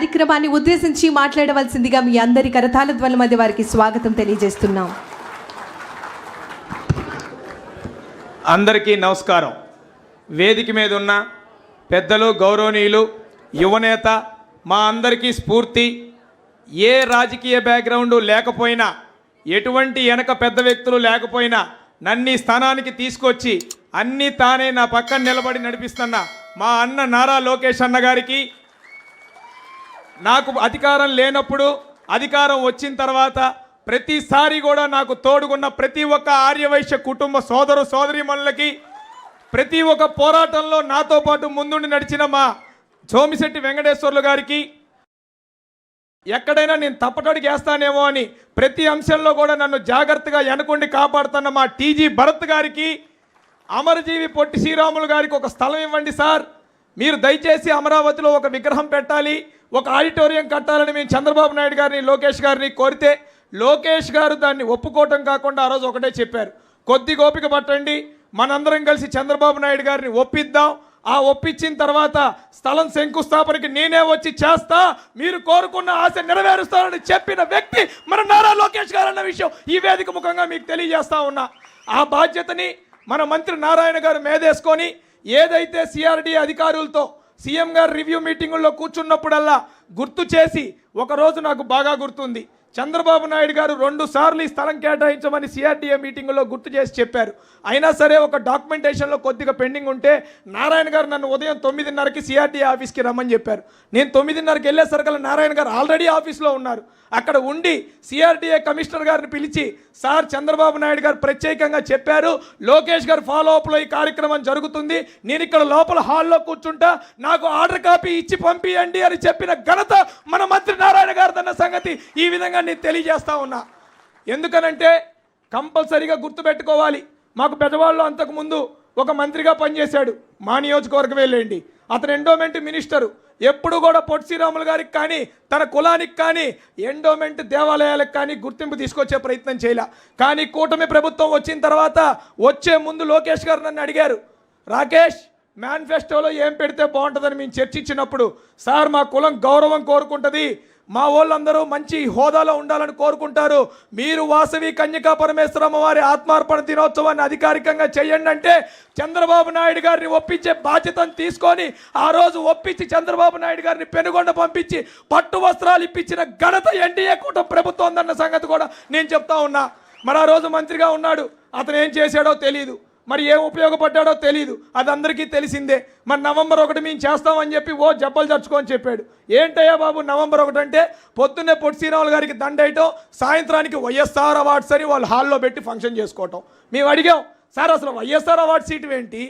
కార్యక్రమాన్ని ఉద్దేశించి మాట్లాడవలసిందిగా మీ అందరి కరతాల ధ్వల మధ్య వారికి స్వాగతం తెలియజేస్తున్నాం. అందరికీ నమస్కారం. వేదిక మీద ఉన్న పెద్దలు గౌరవనీయులు యువనేత మా అందరికీ స్ఫూర్తి. ఏ రాజకీయ బ్యాక్గ్రౌండ్ లేకపోయినా ఎటువంటి వెనక పెద్ద వ్యక్తులు లేకపోయినా నన్ని స్థానానికి తీసుకొచ్చి అన్నీ తానే నా పక్కన నిలబడి నడిపిస్తున్న మా అన్న నారా లోకేష్ అన్న గారికి నాకు అధికారం లేనప్పుడు అధికారం వచ్చిన తర్వాత ప్రతిసారి కూడా నాకు తోడుగున్న ప్రతి ఒక్క ఆర్యవైశ్య కుటుంబ సోదరు సోదరిమణులకి ప్రతి ఒక్క పోరాటంలో నాతో పాటు ముందుండి నడిచిన మా సోమిశెట్టి వెంకటేశ్వర్లు గారికి ఎక్కడైనా నేను తప్పటడికి వేస్తానేమో అని ప్రతి అంశంలో కూడా నన్ను జాగ్రత్తగా వెనకుండి కాపాడుతున్న మా టీజీ భరత్ గారికి అమరజీవి పొట్టి శ్రీరాములు గారికి ఒక స్థలం ఇవ్వండి సార్. మీరు దయచేసి అమరావతిలో ఒక విగ్రహం పెట్టాలి ఒక ఆడిటోరియం కట్టాలని మేము చంద్రబాబు నాయుడు గారిని లోకేష్ గారిని కోరితే లోకేష్ గారు దాన్ని ఒప్పుకోవటం కాకుండా ఆ రోజు ఒకటే చెప్పారు. కొద్ది గోపిక పట్టండి మనందరం కలిసి చంద్రబాబు నాయుడు గారిని ఒప్పిద్దాం. ఆ ఒప్పించిన తర్వాత స్థలం శంకుస్థాపనకి నేనే వచ్చి చేస్తా మీరు కోరుకున్న ఆశ నెరవేరుస్తానని చెప్పిన వ్యక్తి మన నారా లోకేష్ గారు అన్న విషయం ఈ వేదిక ముఖంగా మీకు తెలియజేస్తా ఉన్నా. ఆ బాధ్యతని మన మంత్రి నారాయణ గారు మేదేసుకొని ఏదైతే సిఆర్డీ అధికారులతో సీఎం గారు రివ్యూ మీటింగుల్లో కూర్చున్నప్పుడల్లా గుర్తు చేసి ఒకరోజు నాకు బాగా గుర్తుంది. చంద్రబాబు నాయుడు గారు రెండు సార్లు ఈ స్థలం కేటాయించమని సిఆర్డీఏ మీటింగ్లో గుర్తు చేసి చెప్పారు. అయినా సరే ఒక డాక్యుమెంటేషన్లో కొద్దిగా పెండింగ్ ఉంటే నారాయణ గారు నన్ను ఉదయం తొమ్మిదిన్నరకి సిఆర్డీఏ ఆఫీస్కి రమ్మని చెప్పారు. నేను తొమ్మిదిన్నరకి వెళ్ళేసరికల్లా నారాయణ గారు ఆల్రెడీ ఆఫీస్లో ఉన్నారు. అక్కడ ఉండి సిఆర్డీఏ కమిషనర్ గారిని పిలిచి సార్ చంద్రబాబు నాయుడు గారు ప్రత్యేకంగా చెప్పారు. లోకేష్ గారు ఫాలో అప్లో ఈ కార్యక్రమం జరుగుతుంది. నేను ఇక్కడ లోపల హాల్లో కూర్చుంటా. నాకు ఆర్డర్ కాపీ ఇచ్చి పంపియండి అని చెప్పిన ఘనత మన మంత్రి నారాయణ గారు సంగతి ఈ విధంగా నేను తెలియజేస్తా ఉన్నా. ఎందుకనంటే కంపల్సరీగా గుర్తుపెట్టుకోవాలి. మాకు పెద్దవాళ్ళు అంతకుముందు ఒక మంత్రిగా పనిచేశాడు. మా నియోజకవర్గం వెళ్ళండి. అతను ఎండోమెంట్ మినిస్టరు ఎప్పుడు కూడా పొట్టి శ్రీరాములు గారికి కానీ తన కులానికి కానీ ఎండోమెంట్ దేవాలయాలకు కానీ గుర్తింపు తీసుకొచ్చే ప్రయత్నం చేయలే. కానీ కూటమి ప్రభుత్వం వచ్చిన తర్వాత వచ్చే ముందు లోకేష్ గారు నన్ను అడిగారు రాకేష్ మేనిఫెస్టోలో ఏం పెడితే బాగుంటుందని మేము చర్చించినప్పుడు సార్ మా కులం గౌరవం కోరుకుంటుంది. మా వాళ్ళందరూ మంచి హోదాలో ఉండాలని కోరుకుంటారు. మీరు వాసవి కన్యకా పరమేశ్వరమ్మ వారి ఆత్మార్పణ దినోత్సవాన్ని అధికారికంగా చేయండి అంటే చంద్రబాబు నాయుడు గారిని ఒప్పించే బాధ్యతను తీసుకొని ఆ రోజు ఒప్పించి చంద్రబాబు నాయుడు గారిని పెనుగొండ పంపించి పట్టు వస్త్రాలు ఇప్పించిన ఘనత ఎన్డీఏ కూటమి ప్రభుత్వం ఉందన్న సంగతి కూడా నేను చెప్తా ఉన్నా. మరి ఆ రోజు మంత్రిగా ఉన్నాడు. అతను ఏం చేశాడో తెలియదు మరి ఏం ఉపయోగపడ్డాడో తెలియదు అది అందరికీ తెలిసిందే. మరి నవంబర్ ఒకటి మేము చేస్తామని చెప్పి ఓ జబ్బలు చచ్చుకొని చెప్పాడు. ఏంటయ్యా బాబు నవంబర్ ఒకటి అంటే పొద్దున్నే పొట్టి శ్రీరాములు గారికి దండేయటం సాయంత్రానికి వైఎస్ఆర్ అవార్డ్స్ అని వాళ్ళు హాల్లో పెట్టి ఫంక్షన్ చేసుకోవటం. మేము అడిగాం సార్ అసలు వైఎస్ఆర్ అవార్డ్ సీటు ఏంటి?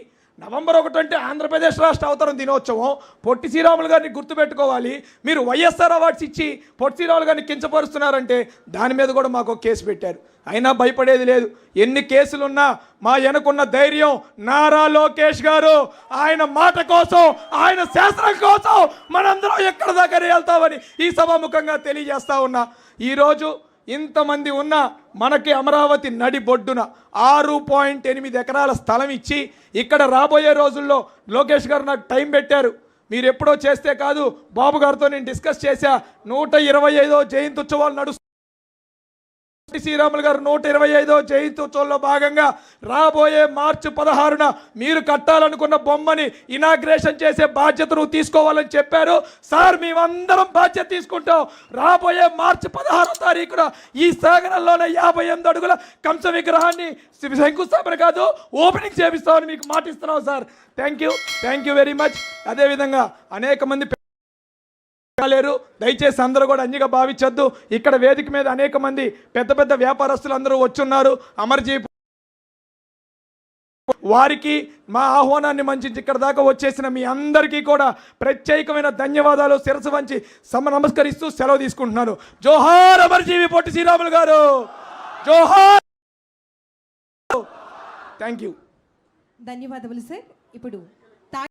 నవంబర్ ఒకటి అంటే ఆంధ్రప్రదేశ్ రాష్ట్ర అవతరణ దినోత్సవం. పొట్టి శ్రీరాములు గారిని గుర్తుపెట్టుకోవాలి. మీరు వైఎస్ఆర్ అవార్డ్స్ ఇచ్చి పొట్టి శ్రీరాములు గారిని కించపరుస్తున్నారంటే దాని మీద కూడా మాకు కేసు పెట్టారు. అయినా భయపడేది లేదు. ఎన్ని కేసులున్నా మా వెనకున్న ధైర్యం నారా లోకేష్ గారు. ఆయన మాట కోసం ఆయన శాస్త్రం కోసం మనందరం ఎక్కడ దగ్గర వెళ్తామని ఈ సభాముఖంగా తెలియజేస్తా ఉన్నా. ఈరోజు ఇంతమంది ఉన్న మనకి అమరావతి నడి బొడ్డున ఆరు పాయింట్ ఎనిమిది ఎకరాల స్థలం ఇచ్చి ఇక్కడ రాబోయే రోజుల్లో లోకేష్ గారు నాకు టైం పెట్టారు. మీరు ఎప్పుడో చేస్తే కాదు బాబు గారితో నేను డిస్కస్ చేశా. నూట ఇరవై ఐదో జయంతి ఉత్సవాలు నడుస్తు శ్రీరాములు గారు నూట ఇరవై ఐదో జయంతి ఉత్సవంలో భాగంగా రాబోయే మార్చి పదహారున మీరు కట్టాలనుకున్న బొమ్మని ఇనాగ్రేషన్ చేసే బాధ్యతను తీసుకోవాలని చెప్పారు. సార్ మేమందరం బాధ్యత తీసుకుంటాం. రాబోయే మార్చి పదహారో తారీఖున ఈ సాగరంలోనే యాభై ఎనిమిది అడుగుల కంస విగ్రహాన్ని శంకుస్థాపన కాదు ఓపెనింగ్ చేపిస్తామని మీకు మాటిస్తున్నాం sir. Thank you thank you very much అదేవిధంగా అనేక మంది లేరు దయచేసి అందరూ కూడా అన్నిగా భావించొద్దు. ఇక్కడ వేదిక మీద అనేక మంది పెద్ద పెద్ద వ్యాపారస్తులు అందరూ వచ్చున్నారు. అమర్జీప్ వారికి మా ఆహ్వానాన్ని మంచి ఇక్కడ దాకా వచ్చేసిన మీ అందరికీ కూడా ప్రత్యేకమైన ధన్యవాదాలు శిరసు వంచి సమ నమస్కరిస్తూ సెలవు తీసుకుంటున్నాను. జోహార్ అమర్జీవి పొట్టి శ్రీరాములు గారు. జోహార్ థ్యాంక్ యూ ధన్యవాదములు సార్. ఇప్పుడు